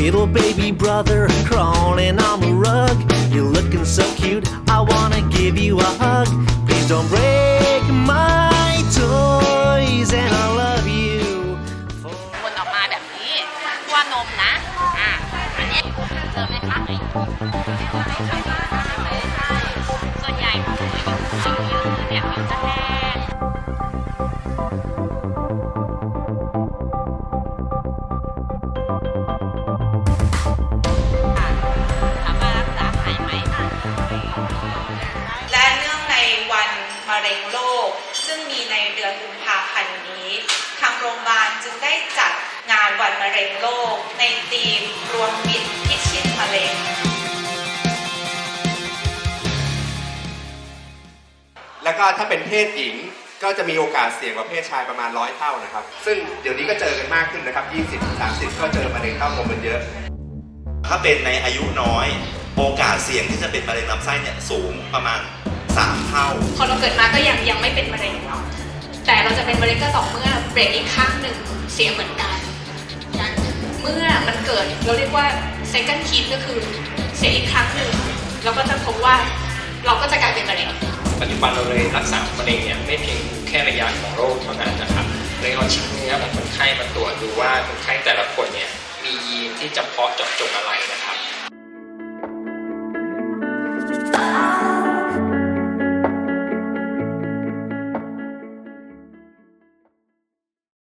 little baby brother crawling on the rug. You're looking so cute, I wanna give you a hug. Please don't break my toys, and I love you. For วนออกมาแบบนี้คั่วนมนะ อ่ะ อันนี้เจอไหมคะส่วนใหญ่ และเนื่องในวันมะเร็งโลก ซึ่งมีในเดือนกุมภาพันธ์นี้ ทางโรงพยาบาลจึงได้จัดงานวันมะเร็งโลก ในธีมรวมมิตรพิชิตมะเร็งแล้วก็ถ้าเป็นเพศหญิงก็จะมีโอกาสเสี่ยงกว่าเพศชายประมาณร้อยเท่านะครับ ซึ่งเดี๋ยวนี้ก็เจอกันมากขึ้นนะครับ 20 30 ก็เจอมะเร็งเต้านมกันเยอะ ถ้าเป็นในอายุน้อยโอกา สเสี่ยงที่จะเป็นมะเร็งลำไส้เนี่ยสูงประมาณ 3 เท่า พอเราเกิดมาก็ยังยังไม่เป็นมะเร็งเนาะแต่เราจะเป็นมะเร็งก็ต่อเมื่อเบรกอีกข้างหนึ่งเสียเหมือนกันนะเมื่อมันเกิดเราเรียกว่า second hit ก็คือเสียอีกครั้งหนึ่งเราก็จะพบว่าเราก็จะกลายเป็นมะเร็งปัจจุบันเราเลยรักษามะเร็งเนี่ยไม่เพียงแค่ระยะของโรคเท่านั้นนะครับเลยเอาชิ้นเนื้อของคนไข้มาตรวจดูว่าคนไข้แต่ละคนเนี่ยมียีนที่จำเพาะเจาะจงอะไร